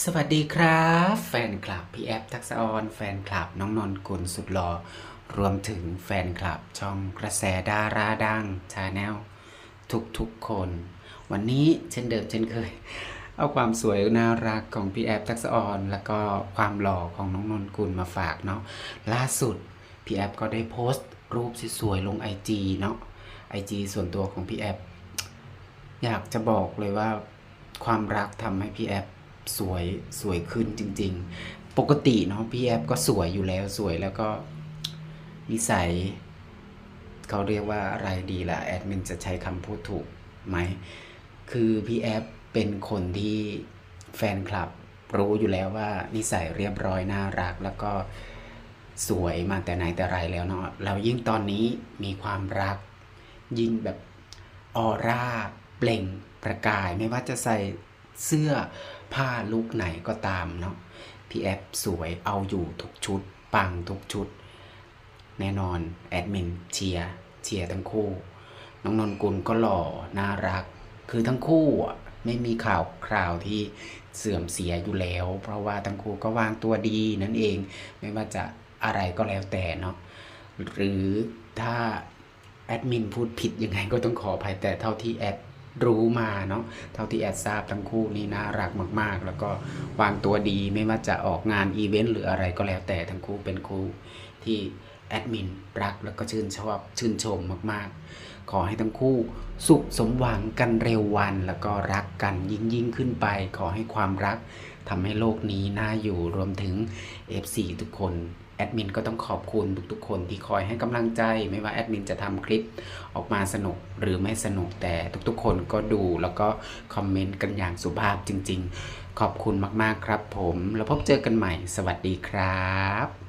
สวัสดีครับ แฟนคลับพี่แอฟทักษะออนแฟนคลับน้องนนกุลสุดหล่อรวมถึงแฟนคลับช่องกระแสดาราดังชาแนลทุกๆคน วันนี้เช่นเดิมเช่นเคย เอาความสวยน่ารักของพี่แอฟทักษะออนแล้วก็ความหล่อของน้องนนกุลมาฝากเนาะล่าสุดพี่แอฟก็ได้โพสต์รูปสวยๆลงไอจีเนาะไอจีส่วนตัวของพี่แอฟอยากจะบอกเลยว่าความรักทำให้พี่แอฟ สวยสวยขึ้นจริง ๆ ปกติเนาะพี่แอฟก็สวยอยู่แล้วสวยแล้วก็นิสัยเขาเรียกว่าอะไรดีล่ะแอดมินจะใช้คำพูดถูกไหม คือพี่แอฟเป็นคนที่แฟนคลับรู้อยู่แล้วว่านิสัยเรียบร้อยน่ารัก แล้วก็สวยมาแต่ไหนแต่ไรแล้วเนาะแล้วยิ่งตอนนี้มีความรัก ยิ่งแบบออร่าเปล่งประกายไม่ว่าจะใส่ เสื้อผ้าลุกไหนก็ตามเนาะพี่แอฟสวยเอาอยู่ทุกชุด ปังทุกชุด แน่นอนแอดมินเชียร์เชียร์ทั้งคู่ น้องนนกุลก็หล่อน่ารัก คือทั้งคู่อะไม่มีข่าวคราวที่เสื่อมเสียอยู่แล้ว เพราะว่าทั้งคู่ก็วางตัวดีนั่นเอง ไม่ว่าจะอะไรก็แล้วแต่เนาะหรือถ้าแอดมินพูดผิดยังไงก็ต้องขออภัยแต่เท่าที่แอด รู้มาเนาะเท่าที่แอดทราบทั้งคู่นี่น่ารักมาก ๆ แล้วก็วางตัวดีไม่ว่าจะออกงานอีเวนต์หรืออะไรก็แล้วแต่ทั้งคู่เป็นคู่ที่แอดมินรักแล้วก็ชื่นชอบชื่นชมมาก ๆ ขอให้ทั้งคู่สุขสมหวังกันเร็ววัน แล้วก็รักกันยิ่งยิ่งขึ้นไป ขอให้ความรักทำให้โลกนี้น่าอยู่รวมถึง FC ทุกคน ดมินก็ต้องขอบคุณทุกๆคนที่คอยให้กำลังใจ ไม่ว่าแอดมินจะทำคลิปออกมาสนุกหรือไม่สนุกแต่ทุกๆ คนก็ดูแล้วก็คอมเมนต์กันอย่างสุภาพจริง ๆ ขอบคุณมากๆครับผม แล้วพบเจอกันใหม่ สวัสดีครับ